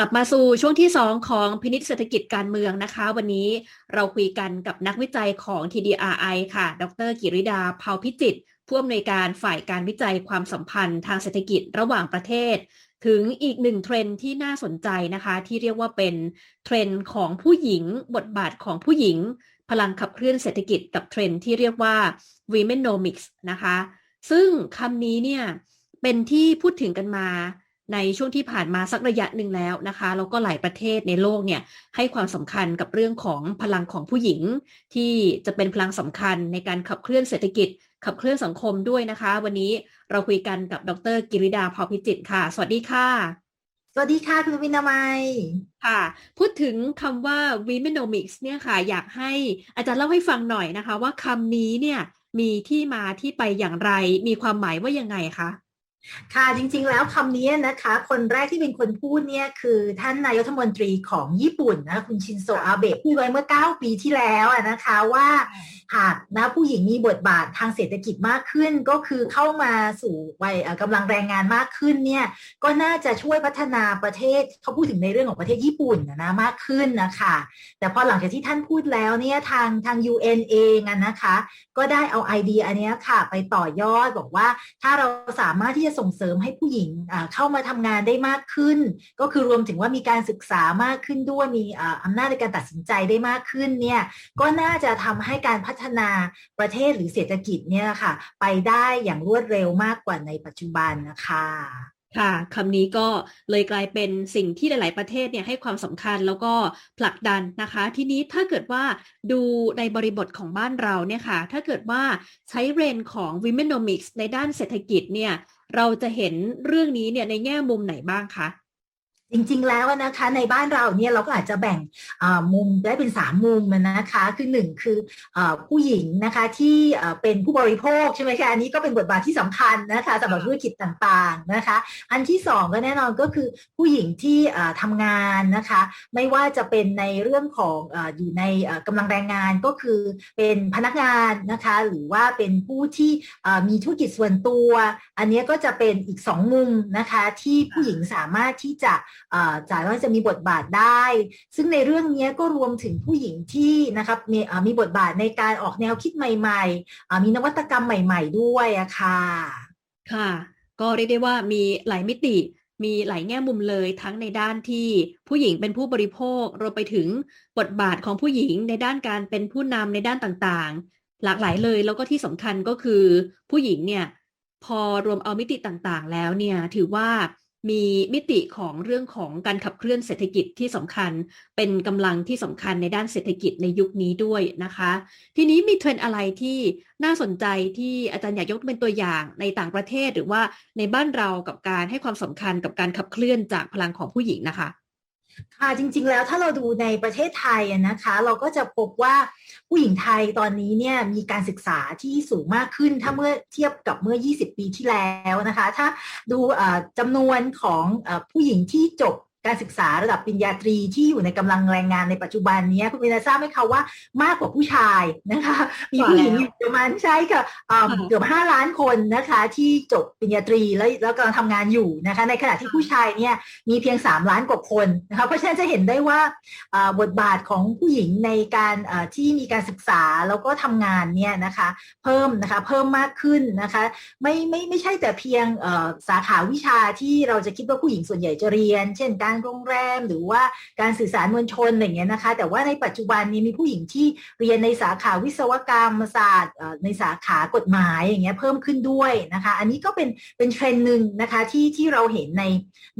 กลับมาสู่ช่วงที่ 2 ของพินิษเศรษฐกิจการเมืองนะคะ วันนี้เราคุยกันกับนักวิจัยของ TDRI ค่ะ ดรกิริดาเผาพิจิตผู้อำนวยการฝ่ายการวิจัยความสัมพันธ์ทางเศรษฐกิจระหว่างประเทศ ถึงอีกหนึ่งเทรนที่น่าสนใจนะคะ ที่เรียกว่าเป็นเทรนของผู้หญิง บทบาทของผู้หญิง พลังขับเคลื่อนเศรษฐกิจกับเทรนที่เรียกว่า Womenomics นะคะ ซึ่งคำนี้เนี่ยเป็นที่พูดถึงกันมา ในช่วงที่ผ่านมาสักระยะหนึ่งแล้วนะคะแล้วก็หลายประเทศในโลกเนี่ยให้ความสำคัญกับเรื่องของพลังของผู้หญิง ที่จะเป็นพลังสำคัญในการขับเคลื่อนเศรษฐกิจ ขับเคลื่อนสังคมด้วยนะคะ วันนี้เราคุยกันกับดรกิริดาพอพิจิตค่ะ สวัสดีค่ะ สวัสดีค่ะ คุณวินามัยค่ะ พูดถึงคำว่า Womenomics เนี่ยค่ะ อยากให้อาจารย์เล่าให้ฟังหน่อยนะคะ ว่าคำนี้เนี่ยมีที่มาที่ไปอย่างไร มีความหมายว่ายังไงคะ ค่ะจริงๆแล้วคำนี้นะคะ คนแรกที่เป็นคนพูดเนี่ยคือท่านนายกรัฐมนตรีของญี่ปุ่นนะคุณชินโซอาเบะพูดไว้เมื่อ 9 ปีที่แล้วนะคะว่าหากนะผู้หญิงมีบทบาททางเศรษฐกิจมากขึ้น ก็คือเข้ามาสู่วัยกำลังแรงงานมากขึ้นเนี่ยก็น่าจะช่วยพัฒนาประเทศเขาพูดถึงในเรื่องของประเทศญี่ปุ่นนะมากขึ้นนะคะแต่พอหลังจากที่ท่านพูดแล้วเนี่ยทางทาง UN เองนะคะ ก็ได้เอาไอเดียอันนี้ค่ะ ไปต่อยอดบอกว่าถ้าเราสามารถที่จะส่งเสริมให้ผู้หญิงเข้ามาทำงานได้มากขึ้น ก็คือรวมถึงว่ามีการศึกษามากขึ้นด้วยมีอำนาจในการตัดสินใจได้มากขึ้นเนี่ยก็น่าจะทำให้การพัฒนาประเทศหรือเศรษฐกิจเนี่ยค่ะไปได้อย่างรวดเร็วมากกว่าในปัจจุบันนะคะ ค่ะคำนี้ก็เลยกลายเป็นสิ่งที่หลาย ๆ ประเทศเนี่ยให้ความสำคัญแล้วก็ผลักดันนะคะ ทีนี้ถ้าเกิดว่าดูในบริบทของบ้านเราเนี่ยค่ะ ถ้าเกิดว่าใช้เรนของ Womenomics ในด้านเศรษฐกิจเนี่ย เราจะเห็นเรื่องนี้เนี่ยในแง่มุมไหนบ้างคะ จริง ๆ แล้วนะคะในบ้านเราเนี่ยเราก็อาจจะแบ่งมุมได้เป็น3มุมนะคะคือ1คือผู้หญิงนะคะที่เป็นผู้บริโภคใช่ไหมคะอันนี้ก็เป็นบทบาทที่สำคัญนะคะสำหรับธุรกิจต่างๆนะคะ อันที่2ก็แน่นอนก็คือผู้หญิงที่ทำงานนะคะไม่ว่าจะเป็นในเรื่องของอยู่ในกำลังแรงงานก็คือเป็นพนักงานนะคะหรือว่าเป็นผู้ที่มีธุรกิจส่วนตัว อันนี้ก็จะเป็นอีก2มุมนะคะที่ผู้หญิงสามารถที่จะจ่ายว่าจะมีบทบาทได้ ซึ่งในเรื่องนี้ก็รวมถึงผู้หญิงที่นะครับมีมีบทบาทในการออกแนวคิดใหม่ๆ มีนวัตกรรมใหม่ ๆ ด้วยอะค่ะค่ะ ก็เรียกได้ว่ามีหลายมิติมีหลายแง่มุมเลยทั้งในด้านที่ผู้หญิงเป็นผู้บริโภครวมไปถึงบทบาทของผู้หญิงในด้านการเป็นผู้นำในด้านต่างๆ หลากหลายเลยแล้วก็ที่สำคัญก็คือ ผู้หญิงเนี่ยพอรวมเอามิติต่างๆ แล้วเนี่ยถือว่า มีมิติของเรื่องของการขับเคลื่อนเศรษฐกิจที่สำคัญ เป็นกำลังที่สำคัญในด้านเศรษฐกิจในยุคนี้ด้วยนะคะ ทีนี้มีเทรนอะไรที่น่าสนใจที่อาจารย์อยากยกเป็นตัวอย่างในต่างประเทศหรือว่าในบ้านเรากับการให้ความสำคัญกับการขับเคลื่อนจากพลังของผู้หญิงนะคะ ค่ะจริงๆแล้วถ้าเราดูในประเทศไทยนะคะ เราก็จะพบว่าผู้หญิงไทยตอนนี้เนี่ยมีการศึกษาที่สูงมากขึ้นถ้าเมื่อเทียบกับเมื่อ 20 ปีที่แล้วนะคะ ถ้าดูจำนวนของผู้หญิงที่จบ การศึกษาระดับปริญญาตรีที่อยู่ในกำลังแรงงานในปัจจุบันนี้คุณวินาทราบไหมคะว่ามากกว่าผู้ชายนะคะมีผู้หญิงอยู่ประมาณใช่ค่ะเกือบห้าล้านคนนะคะที่จบปริญญาตรีแล้วแล้วกำลังทำงานอยู่นะคะในขณะที่ผู้ชายเนี่ยมีเพียง3ล้านกว่าคนนะคะเพราะฉะนั้นจะเห็นได้ว่าบทบาทของผู้หญิงในการที่มีการศึกษาแล้วก็ทำงานเนี่ยนะคะเพิ่มนะคะเพิ่มมากขึ้นนะคะไม่ไม่ไม่ใช่แต่เพียงสาขาวิชาที่เราจะคิดว่าผู้หญิงส่วนใหญ่จะเรียน เช่นการโรงแรม หรือว่าการสื่อสารมวลชนอย่างเงี้ยนะคะ แต่ว่าในปัจจุบันนี้มีผู้หญิงที่เรียนในสาขาวิศวกรรมศาสตร์ในสาขากฎหมายอย่างเงี้ยเพิ่มขึ้นด้วยนะคะ อันนี้ก็เป็นเป็นเทรนด์หนึ่งนะคะที่ที่เราเห็นใน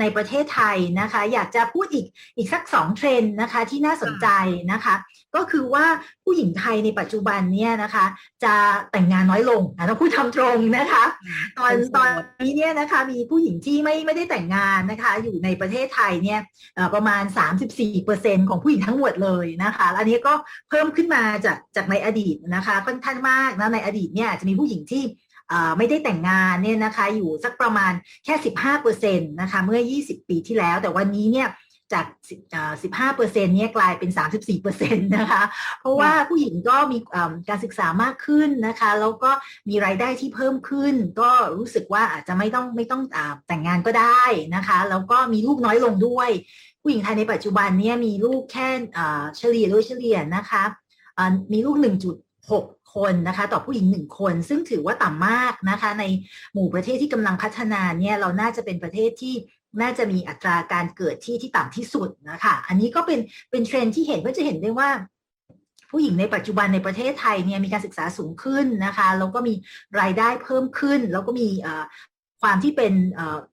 ในประเทศไทยนะคะ อยากจะพูดอีกอีกสักสองเทรนด์นะคะที่น่าสนใจนะคะก็คือว่าผู้หญิงไทยในปัจจุบันเนี่ยนะคะ จะแต่งงานน้อยลงนะต้องพูดทำตรงนะคะ ตอนตอนนี้เนี่ยนะคะมีผู้หญิงที่ไม่ไม่ได้แต่งงานนะคะ อยู่ในประเทศไทยเนี่ยประมาณ 34%ของผู้หญิงทั้งหมดเลยนะคะอันนี้ก็เพิ่มขึ้นมาจากจากในอดีตนะคะค่อนข้างมากนะในอดีตเนี่ยจะมีผู้หญิงที่ไม่ได้แต่งงานเนี่ยนะคะอยู่สักประมาณแค่ 15%นะคะเมื่อ 20 ปีที่แล้ว แต่วันนี้เนี่ย จากสิบห้าเปอร์เซ็นเนี่ยกลายเป็นสามสิบสี่เปอร์เซ็นตนะคะ เพราะว่าผู้หญิงก็มีการศึกษามากขึ้นนะคะ แล้วก็มีรายได้ที่เพิ่มขึ้น ก็รู้สึกว่าอาจจะไม่ต้องไม่ต้องอแต่งงานก็ได้นะคะ แล้วก็มีลูกน้อยลงด้วย ผู้หญิงไทยในปัจจุบันเนี่ยมีลูกแค่เฉลี่ยโดยเฉลี่ยนะคะมีลูก 1.6 คนนะคะ ต่อผู้หญิงหนึ่งคน ซึ่งถือว่าต่ำมากนะคะ ในหมู่ประเทศที่กำลังพัฒนาเนี่ยเราน่าจะเป็นประเทศที่ น่าจะมีอัตราการเกิดที่ที่ต่ำที่สุดนะคะอันนี้ก็เป็นเป็นเทรนที่เห็นก็จะเห็นได้ว่า ผู้หญิงในปัจจุบันในประเทศไทยเนี่ยมีการศึกษาสูงขึ้นนะคะแล้วก็มีรายได้เพิ่มขึ้น แล้วก็มีความที่เป็น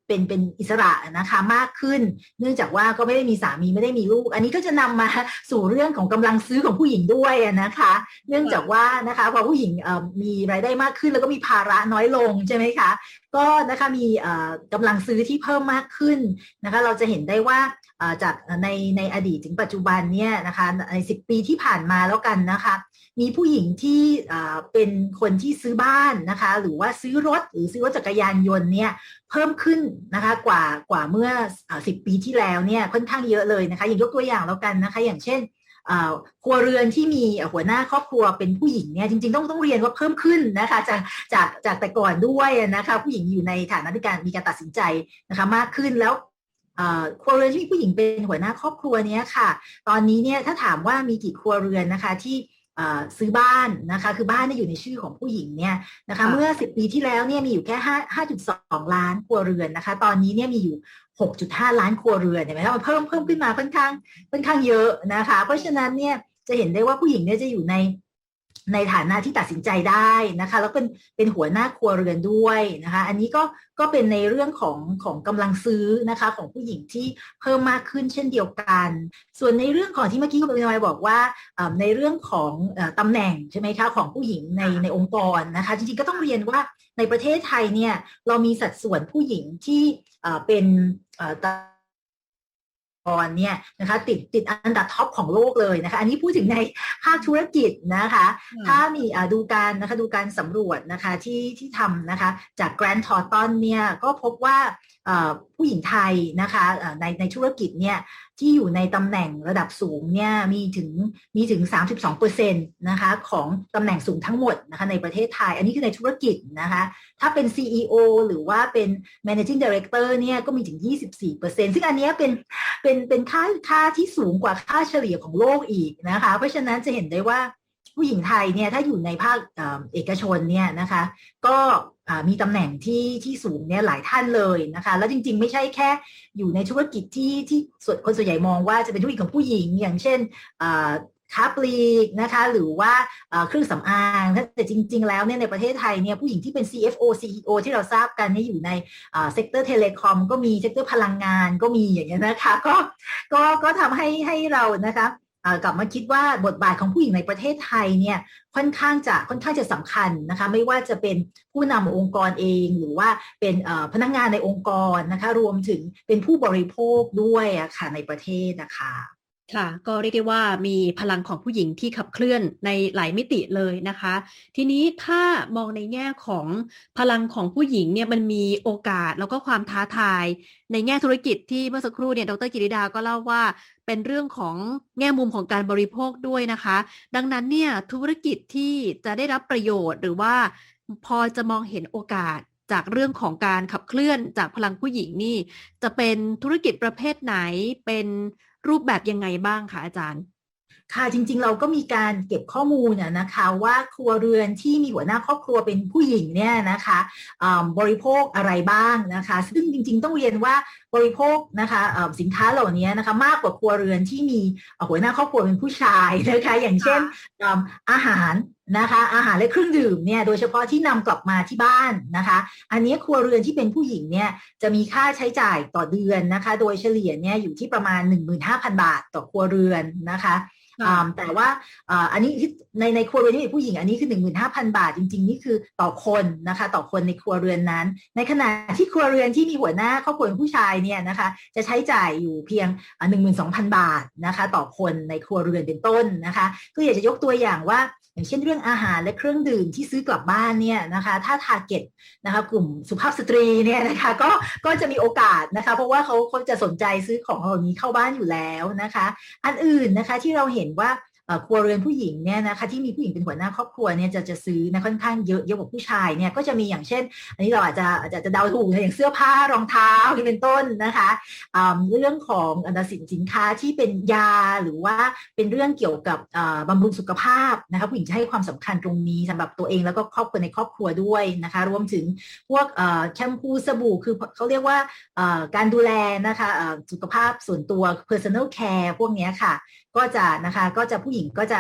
เป็นเป็นอิสระนะคะมากขึ้น เนื่องจากว่าก็ไม่ได้มีสามีไม่ได้มีลูก อันนี้ก็จะนำมาสู่เรื่องของกำลังซื้อของผู้หญิงด้วยนะคะ เนื่องจากว่านะคะพอผู้หญิงมีรายได้มากขึ้น แล้วก็มีภาระน้อยลงใช่ไหมคะก็นะคะมีกำลังซื้อที่เพิ่มมากขึ้นนะคะ เราจะเห็นได้ว่าจากในในอดีตถึงปัจจุบันเนี่ยนะคะในสิปีที่ผ่านมาแล้วกันนะคะ มีผู้หญิงที่เป็นคนที่ซื้อบ้านนะคะ หรือว่าซื้อรถหรือซื้อรถจักรยานยนต์เนี่ยเพิ่มขึ้นนะคะกว่ากว่าเมื่อสิบปีที่แล้วเนี่ยค่อนข้างเยอะเลยนะคะอย่างยกตัวอย่างแล้วกันนะคะ อย่างเช่นครัวเรือนที่มีหัวหน้าครอบครัวเป็นผู้หญิงเนี่ยจริงๆต้องต้องเรียนว่าเพิ่มขึ้นนะคะจากจากจากแต่ก่อนด้วยนะคะผู้หญิงอยู่ในฐานะที่การมีการตัดสินใจนะคะมากขึ้นแล้วครัวเรือนที่มีผู้หญิงเป็นหัวหน้าครอบครัวเนี้ยค่ะ ตอนนี้เนี่ยถ้าถามว่ามีกี่ครัวเรือนนะคะที่ ซื้อบ้านนะคะ คือบ้านนี่อยู่ในชื่อของผู้หญิงเนี่ยนะคะ เมื่อ 10 ปีที่แล้วเนี่ยมีอยู่แค่5 5.2 ล้านครัวเรือนนะคะ ตอนนี้เนี่ยมีอยู่ 6.5 ล้านครัวเรือนเห็นไหมคะมันเพิ่มเพิ่มขึ้นมาค่อนข้างค่อนข้างเยอะนะคะ เพราะฉะนั้นเนี่ยจะเห็นได้ว่าผู้หญิงเนี่ยจะอยู่ใน ในฐานะที่ตัดสินใจได้นะคะแล้วเป็นเป็นหัวหน้าครัวเรือนด้วยนะคะ อันนี้ก็ก็เป็นในเรื่องของของกำลังซื้อนะคะของผู้หญิงที่เพิ่มมากขึ้นเช่นเดียวกัน ส่วนในเรื่องของที่เมื่อกี้คุณเป็นวัยบอกว่าในเรื่องของตำแหน่งใช่ไหมคะของผู้หญิงในในองค์กรนะคะ จริงๆก็ต้องเรียนว่าในประเทศไทยเนี่ยเรามีสัดส่วนผู้หญิงที่เป็น กรเนี่ยนะคะติดติดอันดับท็อปของโลกเลยนะคะ อันนี้พูดถึงในภาคธุรกิจนะคะ ถ้ามีดูการนะคะดูการสำรวจนะคะที่ที่ทำนะคะจากแกรนด์ทอร์ตันเนี่ยก็พบว่า ผู้หญิงไทยนะคะในในธุรกิจเนี่ยที่อยู่ในตำแหน่งระดับสูงเนี่ยมีถึงมีถึง 32%นะคะของตำแหน่งสูงทั้งหมดนะคะในประเทศไทย อันนี้คือในธุรกิจนะคะถ้าเป็น CEO หรือว่าเป็น managing director เนี่ยก็มีถึง 24%ซึ่งอันนี้เป็นเป็นเป็นค่าค่าที่สูงกว่าค่าเฉลี่ยของโลกอีกนะคะเพราะฉะนั้นจะเห็นได้ว่า ผู้หญิงไทยเนี่ยถ้าอยู่ในภาคเอกชนเนี่ยนะคะ ก็มีตำแหน่งที่ที่สูงเนี่ยหลายท่านเลยนะคะ แล้วจริงๆ ไม่ใช่แค่อยู่ในธุรกิจที่ที่ส่วนคนส่วนใหญ่มองว่าจะเป็นธุรกิจของผู้หญิง อย่างเช่นค้าปลีกนะคะหรือว่าเครื่องสำอางแต่จริง ๆ แล้วเนี่ยในประเทศไทยเนี่ยผู้หญิงที่เป็น CFO CEO ที่เราทราบกันนี่อยู่ในเซกเตอร์เทเลคอมก็มีเซกเตอร์พลังงานก็มีอย่างเงี้ยนะคะก็ก็ก็ทำให้ให้เรานะคะ กลับมาคิดว่าบทบาทของผู้หญิงในประเทศไทยเนี่ยค่อนข้างจะค่อนข้างจะสำคัญนะคะไม่ว่าจะเป็นผู้นำองค์กรเอง หรือว่าเป็นพนักงงานในองค์กรนะคะรวมถึงเป็นผู้บริโภคด้วยะค่ะในประเทศนะคะ ค่ะก็เรียกได้ว่ามีพลังของผู้หญิงที่ขับเคลื่อนในหลายมิติเลยนะคะ ทีนี้ถ้ามองในแง่ของพลังของผู้หญิงเนี่ยมันมีโอกาสแล้วก็ความท้าทาย ในแง่ธุรกิจที่เมื่อสักครู่เนี่ยดรกิริดาก็เล่าว่า เป็นเรื่องของแง่มุมของการบริโภคด้วยนะคะ ดังนั้นเนี่ยธุรกิจที่จะได้รับประโยชน์หรือว่าพอจะมองเห็นโอกาสจากเรื่องของการขับเคลื่อนจากพลังผู้หญิงนี่ จะเป็นธุรกิจประเภทไหนเป็น รูปแบบยังไงบ้างคะอาจารย์ ค่ะจริงๆเราก็มีการเก็บข้อมูลนะคะว่าครัวเรือนที่มีหัวหน้าครอบครัวเป็นผู้หญิงเนี่ยนะคะบริโภคอะไรบ้างนะคะ ซึ่งจริงๆต้องเรียนว่าบริโภคนะคะสินค้าเหล่านี้นะคะมากกว่าครัวเรือนที่มีหัวหน้าครอบครัวเป็นผู้ชายนะคะอย่างเช่นอาหาร นะคะอาหารและเครื่องดื่มเนี่ยโดยเฉพาะที่นำกลับมาที่บ้านนะคะ อันนี้ครัวเรือนที่เป็นผู้หญิงเนี่ยจะมีค่าใช้จ่ายต่อเดือนนะคะ โดยเฉลี่ยเนี่ยอยู่ที่ประมาณ 15,000 บาทต่อครัวเรือนนะคะค่ะอ่าแต่ว่าอ่าอันนี้ที่ในในครัวเรือนที่มีผู้หญิงอันนี้คือ 15,000 บาทจริง ๆ นี่คือต่อคนนะคะ ต่อคนในครัวเรือนนั้น ในขณะที่ครัวเรือนที่มีหัวหน้าครอบครัวเป็นผู้ชายเนี่ยนะคะจะใช้จ่ายอยู่เพียงอ่า12,000 บาทนะคะ ต่อคนในครัวเรือนเป็นต้นนะคะ ก็อยากจะยกตัวอย่างว่า อย่างเช่นเรื่องอาหารและเครื่องดื่มที่ซื้อกลับบ้านเนี่ยนะคะถ้าทาร์เก็ตนะคะกลุ่มสุภาพสตรีเนี่ยนะคะก็ก็จะมีโอกาสนะคะ เพราะว่าเขาเขาจะสนใจซื้อของเหล่านี้เข้าบ้านอยู่แล้วนะคะ อันอื่นนะคะที่เราเห็นว่า ครัวเรือนผู้หญิงเนี่ยนะคะที่มีผู้หญิงเป็นหัวหน้าครอบครัวเนี่ยจะจะซื้อนะค่อนข้างเยอะเยอะกว่าผู้ชายเนี่ยก็จะมีอย่างเช่น อันนี้เราอาจจะอาจจะจะเดาถูกนะอย่างเสื้อผ้ารองเท้าที่เป็นต้นนะคะเรื่องของอันสินสินค้าที่เป็นยาหรือว่าเป็นเรื่องเกี่ยวกับบำรุงสุขภาพนะคะผู้หญิงจะให้ความสำคัญตรงนี้สำหรับตัวเองแล้วก็ครอบครัวในครอบครัวด้วยนะคะ รวมถึงพวกแชมพูสบู่คือเขาเรียกว่าการดูแลนะคะสุขภาพส่วนตัว personal care พวกนี้ค่ะ ก็จะนะคะก็จะผู้หญิงก็จะ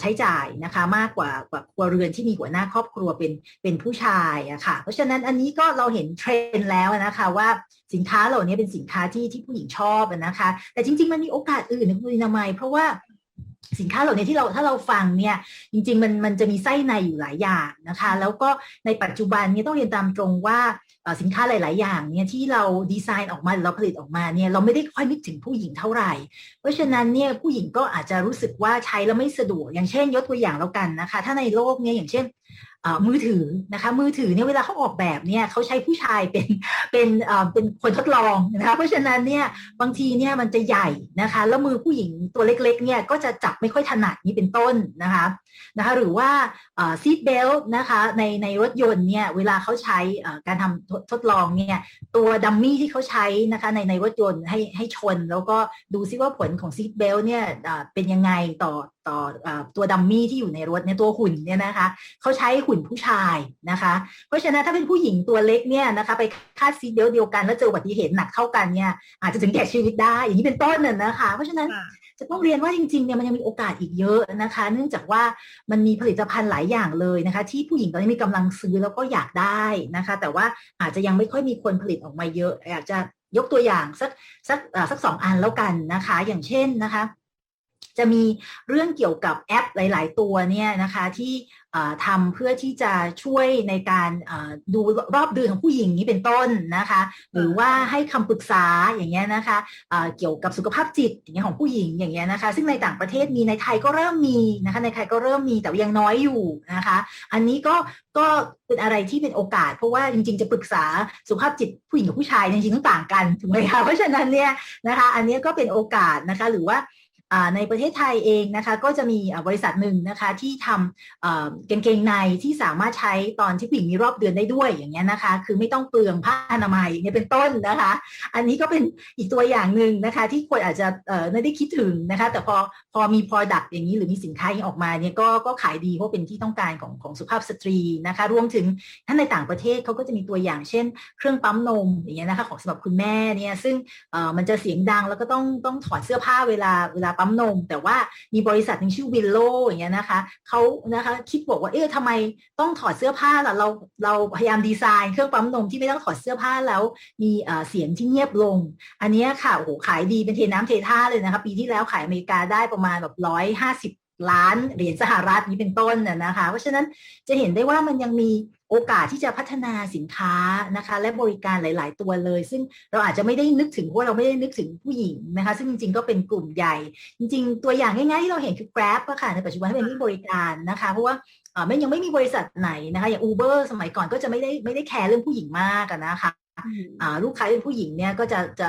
ใช้จ่ายนะคะมากกว่ากว่าครัวเรือนที่มีหัวหน้าครอบครัวเป็นเป็นผู้ชายอะค่ะ เพราะฉะนั้นอันนี้ก็เราเห็นเทรนด์แล้วนะคะว่าสินค้าเหล่านี้เป็นสินค้าที่ที่ผู้หญิงชอบนะคะ แต่จริง ๆ มันมีโอกาสอื่นนะคุณนามัยเพราะว่าสินค้าเหล่านี้ที่เราถ้าเราฟังเนี่ยจริง ๆ มันมันจะมีไส้ในอยู่หลายอย่างนะคะ แล้วก็ในปัจจุบันนี้ต้องเรียนตามตรงว่า สินค้าหลาย ๆ อย่างเนี่ยที่เราดีไซน์ออกมาเราผลิตออกมาเนี่ยเราไม่ได้ค่อยนึกถึงผู้หญิงเท่าไหร่ เพราะฉะนั้นเนี่ยผู้หญิงก็อาจจะรู้สึกว่าใช้แล้วไม่สะดวก อย่างเช่น ยกตัวอย่างแล้วกันนะคะ ถ้าในโลกเนี่ยอย่างเช่น มือถือนะคะมือถือเนี่ยเวลาเขาออกแบบเนี่ยเขาใช้ผู้ชายเป็นเป็นเป็นคนทดลองนะคะเพราะฉะนั้นเนี่ยบางทีเนี่ยมันจะใหญ่นะคะแล้วมือผู้หญิงตัวเล็กๆเนี่ยก็จะจับไม่ค่อยถนัดนี่เป็นต้นนะคะนะคะหรือว่าซีทเบลนะคะในในรถยนต์เนี่ยเวลาเขาใช้การทำทดทดลองเนี่ยตัวดัมมี่ที่เขาใช้นะคะในในรถยนต์ให้ให้ชน แล้วก็ดูซิว่าผลของซีทเบลเนี่ยเป็นยังไงต่อต่ออาตัวดัมมี่ที่อยู่ในรถเนี่ยตัวหุ่นเนี่ยนะคะเขาใช้หุ่นผู้ชายนะคะ เพราะฉะนั้นถ้าเป็นผู้หญิงตัวเล็กเนี่ยนะคะ ไปคาดซีทเบลเดียวกันแล้วเจออุบัติเหตุหนักเข้ากันเนี่ยอาจจะถึงแก่ชีวิตได้อย่างนี้เป็นต้นน่ะนะคะ เพราะฉะนั้นค่ะจะต้องเรียนว่าจริงๆเนี่ยมันยังมีโอกาสอีกเยอะนะคะ เนื่องจากว่ามันมีผลิตภัณฑ์หลายอย่างเลยนะคะ ที่ผู้หญิงตอนนี้มีกำลังซื้อแล้วก็อยากได้นะคะ แต่ว่าอาจจะยังไม่ค่อยมีคนผลิตออกมาเยอะ อยากจะยกตัวอย่างสักสักเอ่อสักสองอันแล้วกันนะคะ อย่างเช่นนะคะ จะมีเรื่องเกี่ยวกับแอปหลาย ๆ ตัวเนี่ยนะคะที่ทำเพื่อที่จะช่วยในการดูรอบเดือนของผู้หญิงนี้เป็นต้นนะคะ หรือว่าให้คำปรึกษาอย่างเงี้ยนะคะเอ่อเกี่ยวกับสุขภาพจิตอย่างเงี้ยของผู้หญิงอย่างเงี้ยนะคะ ซึ่งในต่างประเทศมีในไทยก็เริ่มมีนะคะในไทยก็เริ่มมีแต่ยังน้อยอยู่นะคะ อันนี้ก็ก็เป็นอะไรที่เป็นโอกาส เพราะว่าจริง ๆ จะปรึกษาสุขภาพจิตผู้หญิงกับผู้ชายจริงๆต้องต่างกันถูกไหมคะเพราะฉะนั้นเนี่ยนะคะ อันนี้ก็เป็นโอกาสนะคะ หรือว่า ในประเทศไทยเองนะคะก็จะมีบริษัทหนึ่งนะคะที่ทำอ่ากางเกงในที่สามารถใช้ตอนที่ผู้หญิงมีรอบเดือนได้ด้วยอย่างเงี้ยนะคะ คือไม่ต้องเปลืองผ้าอนามัยเงี้ยเป็นต้นนะคะ อันนี้ก็เป็นอีกตัวอย่างหนึ่งนะคะ ที่คนอาจจะไม่ได้คิดถึงนะคะ แต่พอพอมี product อย่างนี้หรือมีสินค้าอย่างนี้ออกมาเนี่ยก็ก็ขายดีเพราะเป็นที่ต้องการของของสุภาพสตรีนะคะรวมถึงถ้าในต่างประเทศเขาก็จะมีตัวอย่างเช่น เครื่องปั๊มนมอย่างเงี้ยนะคะของสำหรับคุณแม่เนี่ยซึ่งมันจะเสียงดังแล้วก็ต้องต้องถอดเสื้อผ้าเวลาเวลาปั๊มนม แต่ว่ามีบริษัทหนึงชื่อวิลโลอย่างเงี้ยนะคะเขานะคะคิดบอกว่าเอ๊ะทำไมต้องถอดเสื้อผ้าล่ะเราเราพยายามดีไซน์เครื่องปั๊มนมที่ไม่ต้องถอดเสื้อผ้าแล้วมีเสียงที่เงียบลง อันนี้ค่ะโอ้โหขายดีเป็นเทน้ำเทท่าเลยนะคะปีที่แล้วขายอเมริกาได้ประมาณแบบร้อยห้าสิบล้านเหรียญสหรัฐนี้เป็นต้นน่ะนะคะ เพราะฉะนั้นจะเห็นได้ว่ามันยังมี โอกาสที่จะพัฒนาสินค้านะคะและบริการหลาย ๆ ตัวเลย ซึ่งเราอาจจะไม่ได้นึกถึงเพราะว่าเราไม่ได้นึกถึงผู้หญิงนะคะซึ่งจริง ๆ ก็เป็นกลุ่มใหญ่ จริง ๆ ตัวอย่างง่าย ๆ ที่เราเห็นคือ Grab อะค่ะในปัจจุบันที่เป็นที่บริการนะคะเพราะว่าเอ่อไม่ยังไม่มีบริษัทไหนนะคะอย่าง Uber สมัยก่อนก็จะไม่ได้ไม่ได้แคร์เรื่องผู้หญิงมากอะนะคะอ่า ลูกค้าเป็นผู้หญิงเนี่ยก็จะจะ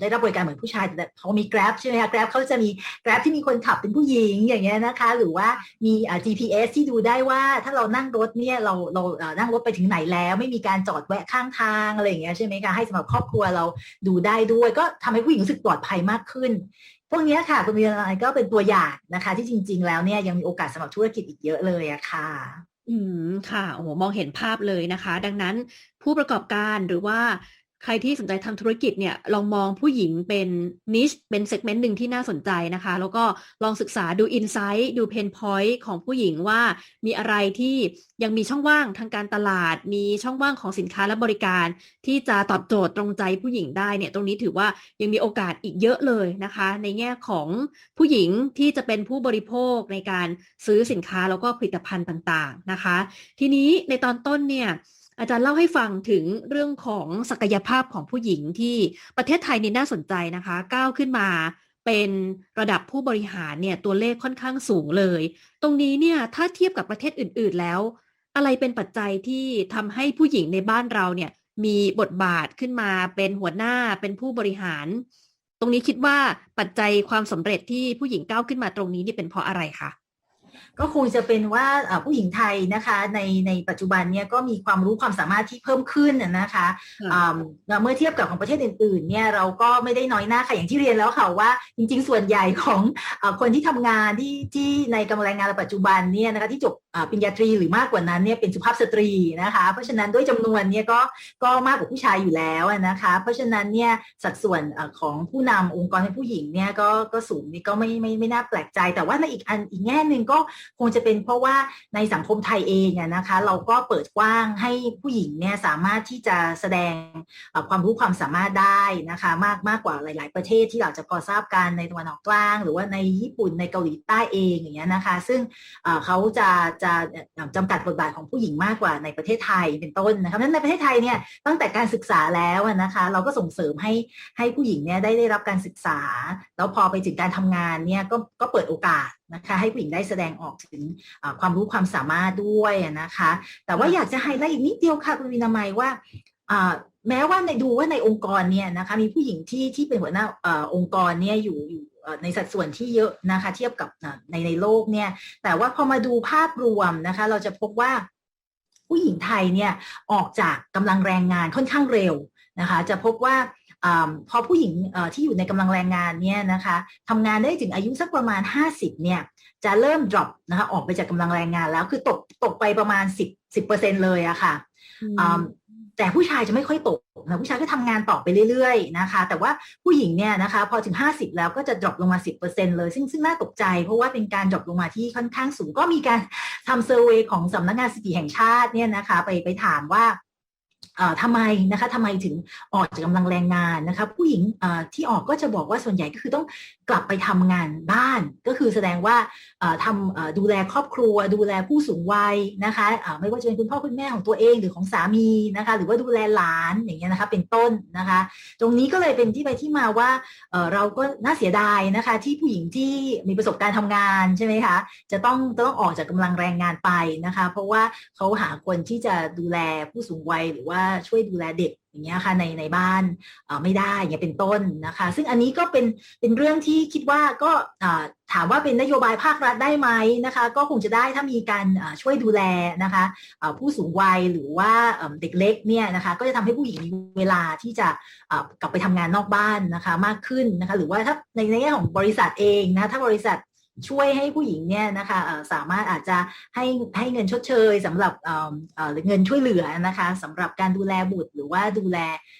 ได้รับบริการเหมือนผู้ชายแต่พอมี Grab ใช่ไหมคะ Grab เขาจะมี Grab ที่มีคนขับเป็นผู้หญิงอย่างเงี้ยนะคะ หรือว่ามี GPS ที่ดูได้ว่าถ้าเรานั่งรถเนี่ยเราเรานั่งรถไปถึงไหนแล้ว ไม่มีการจอดแวะข้างทางอะไรอย่างเงี้ยใช่ไหมคะให้สำหรับครอบครัวเราดูได้ด้วย ก็ทำให้ผู้หญิงรู้สึกปลอดภัยมากขึ้นพวกนี้ค่ะคุณวีรนัยก็เป็นตัวอย่างนะคะ ที่จริง ๆ แล้วเนี่ยยังมีโอกาสสำหรับธุรกิจอีกเยอะเลยอะค่ะ อืม ค่ะ โอ้โหมองเห็นภาพเลยนะคะ ดังนั้นผู้ประกอบการ หรือว่า ใครที่สนใจทำธุรกิจเนี่ย ลองมองผู้หญิงเป็นนิชเป็นเซกเมนต์หนึ่งที่น่าสนใจนะคะ แล้วก็ลองศึกษาดูอินไซต์ดูเพนพอยต์ของผู้หญิงว่ามีอะไรที่ยังมีช่องว่างทางการตลาด มีช่องว่างของสินค้าและบริการ ที่จะตอบโจทย์ตรงใจผู้หญิงได้เนี่ย ตรงนี้ถือว่ายังมีโอกาสอีกเยอะเลยนะคะ ในแง่ของผู้หญิงที่จะเป็นผู้บริโภคในการซื้อสินค้าแล้วก็ผลิตภัณฑ์ต่าง ๆนะคะ ทีนี้ในตอนต้นเนี่ย อาจารย์เล่าให้ฟังถึงเรื่องของศักยภาพของผู้หญิงที่ประเทศไทยนี่น่าสนใจนะคะ ก้าวขึ้นมาเป็นระดับผู้บริหารเนี่ยตัวเลขค่อนข้างสูงเลย ตรงนี้เนี่ยถ้าเทียบกับประเทศอื่น ๆแล้ว อะไรเป็นปัจจัยที่ทำให้ผู้หญิงในบ้านเราเนี่ยมีบทบาทขึ้นมาเป็นหัวหน้าเป็นผู้บริหาร ตรงนี้คิดว่าปัจจัยความสำเร็จที่ผู้หญิงก้าวขึ้นมาตรงนี้นี่เป็นเพราะอะไรคะ ก็คงจะเป็นว่าผู้หญิงไทยนะคะในในปัจจุบันเนี่ยก็มีความรู้ความสามารถที่เพิ่มขึ้นนะคะเมื่อเทียบกับของประเทศอื่นๆเนี่ยเราก็ไม่ได้น้อยหน้าค่ะอย่างที่เรียนแล้วค่ะว่า จริง ๆ ส่วนใหญ่ของคนที่ทำงานที่ที่ในกำลังแรงงานปัจจุบันเนี่ยนะคะที่จบ ปริญญาตรีหรือมากกว่านั้นเนี่ยเป็นสุภาพสตรีนะคะ เพราะฉะนั้นด้วยจำนวนเนี่ยก็ก็มากกว่าผู้ชายอยู่แล้วนะคะ เพราะฉะนั้นเนี่ยสัดส่วนของผู้นำองค์กรเป็นผู้หญิงเนี่ยก็ก็สูงนี่ก็ไม่ไม่ไม่น่าแปลกใจ แต่ว่าในอีกอันอีกแง่หนึ่งก็คงจะเป็นเพราะว่าในสังคมไทยเองนะคะ เราก็เปิดกว้างให้ผู้หญิงเนี่ยสามารถที่จะแสดงความรู้ความสามารถได้นะคะ มากมากกว่าหลาย ๆ ประเทศที่เราจะพอทราบกันในตะวันออกกลาง หรือว่าในญี่ปุ่นในเกาหลีใต้เองอย่างเงี้ยนะคะ ซึ่งเขาจะจะจำกัดบทบาทของผู้หญิงมากกว่าในประเทศไทยเป็นต้นนะคะนั้นในประเทศไทยเนี่ยตั้งแต่การศึกษาแล้วนะคะ เราก็ส่งเสริมให้ให้ผู้หญิงเนี่ยได้ได้รับการศึกษา แล้วพอไปถึงการทำงานเนี่ยก็ก็เปิดโอกาสนะคะให้ผู้หญิงได้แสดงออกถึงความรู้ความสามารถด้วยนะคะ แต่ว่าอยากจะให้ไลท์อีกนิดเดียวค่ะคุณวินามัยว่าแม้ว่าในดูว่าในองค์กรเนี่ยนะคะมีผู้หญิงที่ที่เป็นหัวหน้าองค์กรเนี่ยอยู่อยู่ ในสัดส่วนที่เยอะนะคะเทียบกับในในโลกเนี่ยแต่ว่าพอมาดูภาพรวมนะคะ เราจะพบว่าผู้หญิงไทยเนี่ยออกจากกำลังแรงงานค่อนข้างเร็วนะคะ จะพบว่าอพอผู้หญิงที่อยู่ในกำลังแรงงานเนี่ยนะคะทำงานได้ถึงอายุสักประมาณ 50เนี่ยจะเริ่ม drop นะคะออกไปจากกำลังแรงงานแล้วคือตกตกไปประมาณ 10 10%เลยอะค่ะ แต่ผู้ชายจะไม่ค่อยตกนะผู้ชายก็ทำงานต่อไปเรื่อยๆนะคะ แต่ว่าผู้หญิงเนี่ยนะคะพอถึง 50 แล้วก็จะ drop ลงมา 10%เลย ซึ่งซึ่งน่าตกใจ เพราะว่าเป็นการ drop ลงมาที่ค่อนข้างสูง ก็มีการทำเซอร์เวยของสำนักงานสถิติแห่งชาติเนี่ยนะคะไปไปถามว่าทำไมนะคะทำไมถึงออกจากกำลังแรงงานนะคะ ผู้หญิงที่ออกก็จะบอกว่าส่วนใหญ่ก็คือต้อง กลับไปทำงานบ้าน ก็คือแสดงว่าทำดูแลครอบครัว ดูแลผู้สูงวัยนะคะไม่ว่าจะเป็นคุณพ่อคุณแม่ของตัวเองหรือของสามีนะคะ หรือว่าดูแลหลานอย่างเงี้ยนะคะเป็นต้นนะคะ ตรงนี้ก็เลยเป็นที่ไปที่มาว่าเราก็น่าเสียดายนะคะ ที่ผู้หญิงที่มีประสบการณ์ทำงานใช่ไหมคะจะต้องต้องออกจากกำลังแรงงานไปนะคะ เพราะว่าเขาหาคนที่จะดูแลผู้สูงวัยหรือว่าช่วยดูแลเด็ก อย่างเงี้ยค่ะในในบ้านไม่ได้อย่างเงี้ยเป็นต้นนะคะ ซึ่งอันนี้ก็เป็นเป็นเรื่องที่คิดว่าก็ถามว่าเป็นนโยบายภาครัฐได้ไหมนะคะ ก็คงจะได้ถ้ามีการช่วยดูแลนะคะผู้สูงวัยหรือว่าเด็กเล็กเนี่ยนะคะ ก็จะทำให้ผู้หญิงมีเวลาที่จะกลับไปทำงานนอกบ้านนะคะ มากขึ้นนะคะ หรือว่าถ้าในในแง่ของบริษัทเองนะถ้าบริษัท ช่วยให้ผู้หญิงเนี่ยนะคะสามารถอาจจะให้ให้เงินชดเชยสำหรับหรือเงินช่วยเหลือนะคะสำหรับการดูแลบุตรหรือว่าดูแล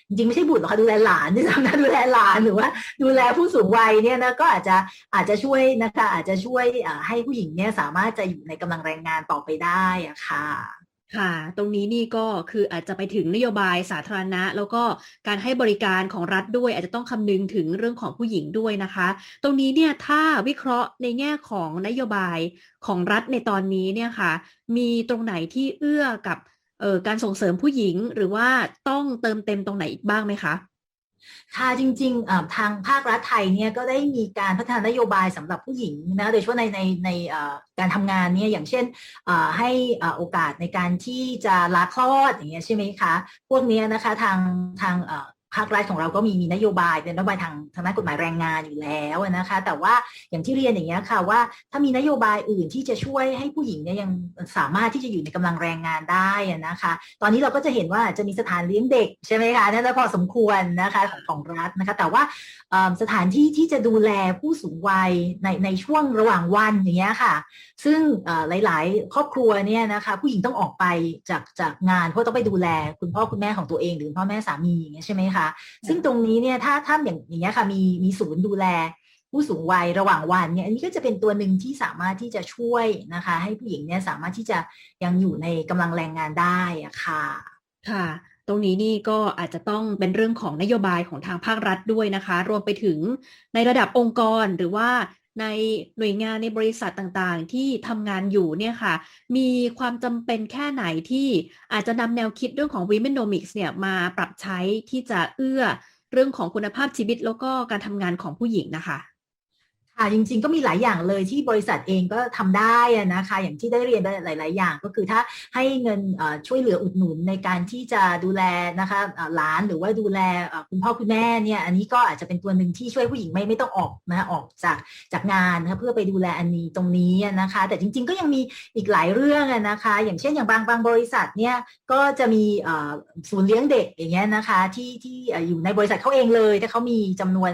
จริงไม่ใช่บุตรหรอกค่ะดูแลหลานที่สำคัญดูแลหลานหรือว่า ดูแลผู้สูงวัยเนี่ยนะก็อาจจะอาจจะช่วยนะคะอาจจะช่วยให้ผู้หญิงเนี่ยสามารถจะอยู่ในกำลังแรงงานต่อไปได้อะค่ะ ค่ะ ตรงนี้นี่ก็คืออาจจะไปถึงนโยบายสาธารณะ แล้วก็การให้บริการของรัฐด้วย อาจจะต้องคำนึงถึงเรื่องของผู้หญิงด้วยนะคะ ตรงนี้เนี่ยถ้าวิเคราะห์ในแง่ของนโยบายของรัฐในตอนนี้เนี่ยค่ะ มีตรงไหนที่เอื้อกับออการส่งเสริมผู้หญิงหรือว่าต้องเติมเต็มตรงไหนอีกบ้างไหมคะ ค่ะจริงๆทางภาครัฐไทยเนี่ยก็ได้มีการพัฒนานโยบายสำหรับผู้หญิงนะโดยเฉพาะในในในการทำงานเนี่ยอย่างเช่นให้โอกาสในการที่จะลาคลอดอย่างเงี้ยใช่ไหมคะ พวกนี้นะคะทางทาง ภาครัฐของเราก็มีมีนโยบายเป็นนโยบายทางทางด้านกฎหมายแรงงานอยู่แล้วนะคะ แต่ว่าอย่างที่เรียนอย่างเงี้ยค่ะว่าถ้ามีนโยบายอื่นที่จะช่วยให้ผู้หญิงเนี่ยยังสามารถที่จะอยู่ในกำลังแรงงานได้นะคะ ตอนนี้เราก็จะเห็นว่าจะมีสถานเลี้ยงเด็กใช่ไหมคะนั่นพอสมควรนะคะของของรัฐนะคะ แต่ว่าสถานที่ที่จะดูแลผู้สูงวัยในในช่วงระหว่างวันอย่างเงี้ยค่ะ ซึ่งหลาย ๆ ครอบครัวเนี่ยนะคะ ผู้หญิงต้องออกไปจากจากงานเพราะต้องไปดูแล คุณพ่อคุณแม่ของตัวเองหรือพ่อแม่สามีอย่างเงี้ยใช่ไหมคะซึ่งตรงนี้เนี่ยถ้าถ้าอย่างอย่างเงี้ยค่ะมีมีศูนย์ดูแลผู้สูงวัยระหว่างวันเนี่ยอันนี้ก็จะเป็นตัวหนึ่งที่สามารถที่จะช่วยนะคะ ให้ผู้หญิงเนี่ยสามารถที่จะยังอยู่ในกำลังแรงงานได้อะค่ะค่ะ ตรงนี้นี่ก็อาจจะต้องเป็นเรื่องของนโยบายของทางภาครัฐด้วยนะคะ รวมไปถึงในระดับองค์กรหรือว่า ในหน่วยงานในบริษัทต่างๆ ที่ทำงานอยู่เนี่ยค่ะ มีความจำเป็นแค่ไหนที่อาจจะนำแนวคิดเรื่องของ Womenomics เนี่ยมาปรับใช้ที่จะเอื้อเรื่องของคุณภาพชีวิตแล้วก็การทำงานของผู้หญิงนะคะ ค่ะจริงๆก็มีหลายอย่างเลยที่บริษัทเองก็ทำได้นะคะ อย่างที่ได้เรียนไปหลาย ๆ อย่างก็คือถ้าให้เงินช่วยเหลืออุดหนุนในการที่จะดูแลนะคะหลานหรือว่าดูแลคุณพ่อคุณแม่เนี่ยอันนี้ก็อาจจะเป็นตัวหนึ่งที่ช่วยผู้หญิงไม่ไม่ต้องออกนะออกจากจากงานนะเพื่อไปดูแลอันนี้ตรงนี้นะคะ แต่จริง ๆ ก็ยังมีอีกหลายเรื่องนะคะ อย่างเช่นอย่างบางบางบริษัทเนี่ยก็จะมีศูนย์เลี้ยงเด็กอย่างเงี้ยนะคะที่ที่อยู่ในบริษัทเขาเองเลยถ้าเขามีจำนวน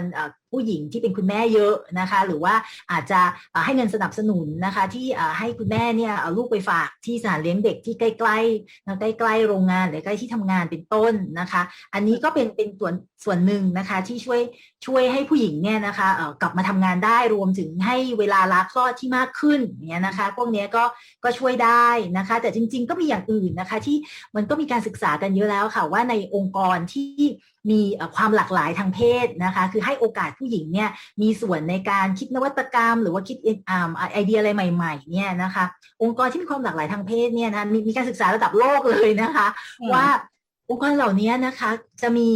ผู้หญิงที่เป็นคุณแม่เยอะนะคะ หรือว่าอาจจะให้เงินสนับสนุนนะคะ ที่ให้คุณแม่เนี่ยเอาลูกไปฝากที่สถานเลี้ยงเด็กที่ใกล้ๆใกล้ๆโรงงานหรือใกล้ที่ทำงานเป็นต้นนะคะ อันนี้ก็เป็นเป็นส่วน ส่วนหนึ่งนะคะที่ช่วยช่วยให้ผู้หญิงเนี่ยนะคะกลับมาทำงานได้รวมถึงให้เวลาลาคลอดที่มากขึ้นเนี่ยนะคะ พวกนี้ก็ก็ช่วยได้นะคะ แต่จริง ๆ ก็มีอย่างอื่นนะคะ ที่มันก็มีการศึกษากันเยอะแล้วค่ะ ว่าในองค์กรที่มีความหลากหลายทางเพศนะคะ คือให้โอกาสผู้หญิงเนี่ยมีส่วนในการคิดนวัตกรรม หรือว่าคิดไอเดียอะไรใหม่ๆเนี่ยนะคะ องค์กรที่มีความหลากหลายทางเพศเนี่ยนะมีมีการศึกษาระดับโลกเลยนะคะ ว่าองค์กรเหล่านี้นะคะ จะมี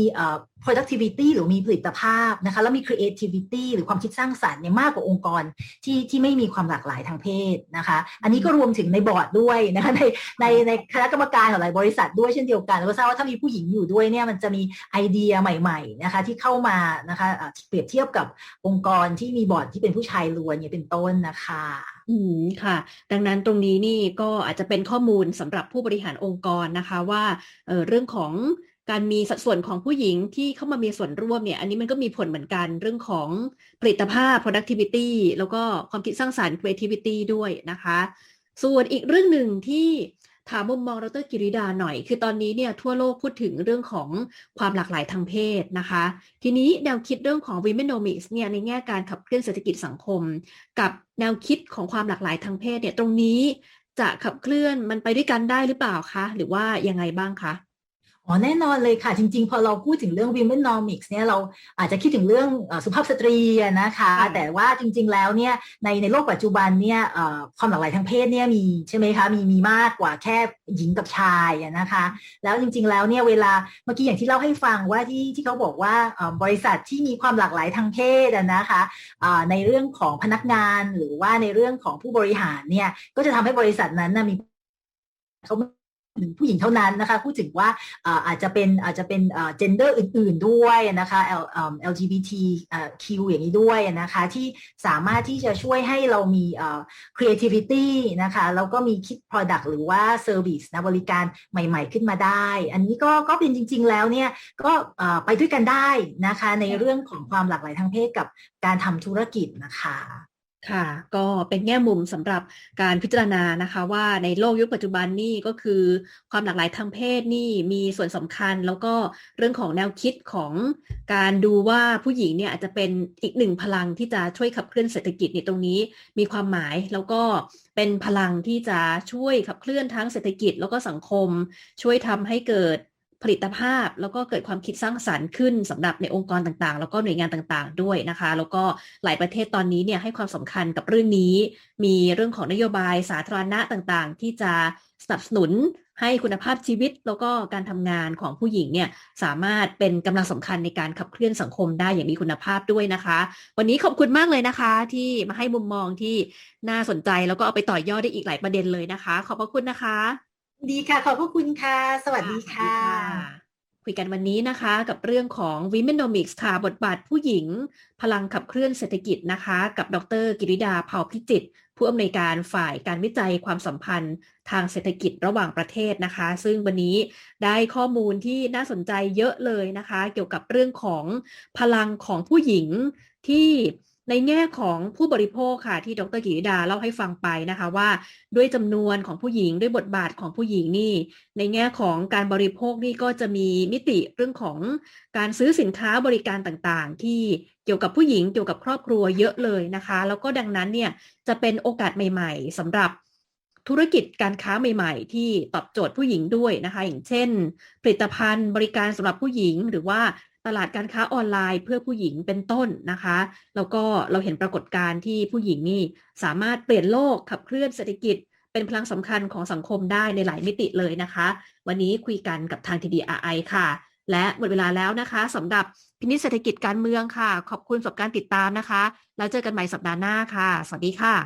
productivity หรือมีผลิตภาพนะคะแล้วมี creativity หรือความคิดสร้างสรรค์เนี่ยมากกว่าองค์กรที่ที่ไม่มีความหลากหลายทางเพศนะคะ อันนี้ก็รวมถึงในบอร์ดด้วยนะคะในในในคณะกรรมการของหลายบริษัทด้วยเช่นเดียวกันแล้วก็ทราบว่าถ้ามีผู้หญิงอยู่ด้วยเนี่ยมันจะมีไอเดียใหม่ๆนะคะที่เข้ามานะคะเปรียบเทียบกับองค์กรที่มีบอร์ดที่เป็นผู้ชายล้วนเนี่ยเป็นต้นนะคะอืมค่ะ ดังนั้นตรงนี้นี่ก็อาจจะเป็นข้อมูลสำหรับผู้บริหารองค์กรนะคะว่าเเรื่องของ การมีสัดส่วนของผู้หญิงที่เข้ามามีส่วนร่วมเนี่ยอันนี้มันก็มีผลเหมือนกันเรื่องของผลิตภาพ productivity แล้วก็ความคิดสร้างสารรค์ creativity ด้วยนะคะ ส่วนอีกเรื่องหนึ่งที่ถามมุมมองดรกิริดาหน่อย คือตอนนี้เนี่ยทั่วโลกพูดถึงเรื่องของความหลากหลายทางเพศนะคะ ทีนี้แนวคิดเรื่องของ Womenomics เนี่ยในแง่การขับเคลื่อนเศรษฐกิจสังคม กับแนวคิดของความหลากหลายทางเพศเนี่ยตรงนี้จะขับเคลื่อนมันไปด้วยกันได้หรือเปล่าคะ หรือว่ายังไงบ้างคะ อ๋อแน่นอนเลยค่ะ จริง ๆ พอเราพูดถึงเรื่อง womenomics เนี่ยเราอาจจะคิดถึงเรื่องสุภาพสตรีนะคะ แต่ว่าจริง ๆ แล้วเนี่ยในในโลกปัจจุบันเนี่ยความหลากหลายทางเพศเนี่ยมีใช่ไหมคะมีมีมากกว่าแค่หญิงกับชายนะคะ แล้วจริง ๆ แล้วเนี่ยเวลาเมื่อกี้อย่างที่เล่าให้ฟังว่าที่ที่เขาบอกว่าบริษัทที่มีความหลากหลายทางเพศนะคะในเรื่องของพนักงานหรือว่าในเรื่องของผู้บริหารเนี่ยก็จะทำให้บริษัทนั้นนะมีเขา ผู้หญิงเท่านั้นนะคะพูดถึงว่าอาจจะเป็นอาจจะเป็นเจนเดอร์อื่น ๆด้วยนะคะ LGBTQ อย่างนี้ด้วยนะคะที่สามารถที่จะช่วยให้เรามี creativity นะคะแล้วก็มีคิด product หรือว่า service นะบริการใหม่ ๆ ขึ้นมาได้ อันนี้ก็ก็เป็นจริง ๆ แล้วเนี่ยก็ไปด้วยกันได้นะคะในเรื่องของความหลากหลายทางเพศกับการทำธุรกิจนะคะ ค่ะ ก็เป็นแง่มุมสำหรับการพิจารณานะคะว่าในโลกยุคปัจจุบันนี่ก็คือความหลากหลายทางเพศนี่มีส่วนสำคัญ แล้วก็เรื่องของแนวคิดของการดูว่าผู้หญิงเนี่ยอาจจะเป็นอีกหนึ่งพลังที่จะช่วยขับเคลื่อนเศรษฐกิจในตรงนี้มีความหมายแล้วก็เป็นพลังที่จะช่วยขับเคลื่อนทั้งเศรษฐกิจแล้วก็สังคม ช่วยทำให้เกิด ผลิตภาพ แล้วก็เกิดความคิดสร้างสารรค์ขึ้นสำหรับในองค์กรต่างๆ แล้วก็หน่วยงานต่างๆ ด้วยนะคะ แล้วก็หลายประเทศตอนนี้เนี่ยให้ความสำคัญกับเรื่องนี้ มีเรื่องของนโยบายสาธารณะต่างๆ ที่จะสนับสนุนให้คุณภาพชีวิต แล้วก็การทำงานของผู้หญิงเนี่ยสามารถเป็นกำลังสำคัญในการขับเคลื่อนสังคมได้อย่างมีคุณภาพด้วยนะคะ วันนี้ขอบคุณมากเลยนะคะ ที่มาให้มุมมองที่น่าสนใจแล้วก็เอาไปต่อยอดได้อีกหลายประเด็นเลยนะคะ ขอบพระคุณนะคะ ดีค่ะ ขอบพระคุณค่ะ สวัสดีค่ะ คุยกันวันนี้นะคะ กับเรื่องของ Womenomics ค่ะ บทบาทผู้หญิง พลังขับเคลื่อนเศรษฐกิจนะคะ กับดร กิริดาเผ่าพิจิต ผู้อำนวยการฝ่ายการวิจัยความสัมพันธ์ ทางเศรษฐกิจระหว่างประเทศนะคะ ซึ่งวันนี้ได้ข้อมูลที่น่าสนใจเยอะเลยนะคะ เกี่ยวกับเรื่องของพลังของผู้หญิงที่ ในแง่ของผู้บริโภคค่ะที่ดรกิริดาเล่าให้ฟังไปนะคะว่า ด้วยจำนวนของผู้หญิงด้วยบทบาทของผู้หญิงนี่ ในแง่ของการบริโภคนี่ก็จะมีมิติเรื่องของการซื้อสินค้าบริการต่างๆ ที่เกี่ยวกับผู้หญิงเกี่ยวกับครอบครัวเยอะเลยนะคะ แล้วก็ดังนั้นเนี่ยจะเป็นโอกาสใหม่ๆสำหรับธุรกิจการค้าใหม่ ๆ ที่ตอบโจทย์ผู้หญิงด้วยนะคะ อย่างเช่น ผลิตภัณฑ์บริการสำหรับผู้หญิงหรือว่า ตลาดการค้าออนไลน์เพื่อผู้หญิงเป็นต้นนะคะ แล้วก็เราเห็นปรากฏการณ์ที่ผู้หญิงนี่สามารถเปลี่ยนโลกขับเคลื่อนเศรษฐกิจ เป็นพลังสำคัญของสังคมได้ในหลายมิติเลยนะคะ วันนี้คุยกันกับทาง TDRI ค่ะ และหมดเวลาแล้วนะคะสำหรับพินิจเศรษฐกิจการเมืองค่ะ ขอบคุณสำหรับการติดตามนะคะ แล้วเจอกันใหม่สัปดาห์หน้าค่ะ สวัสดีค่ะ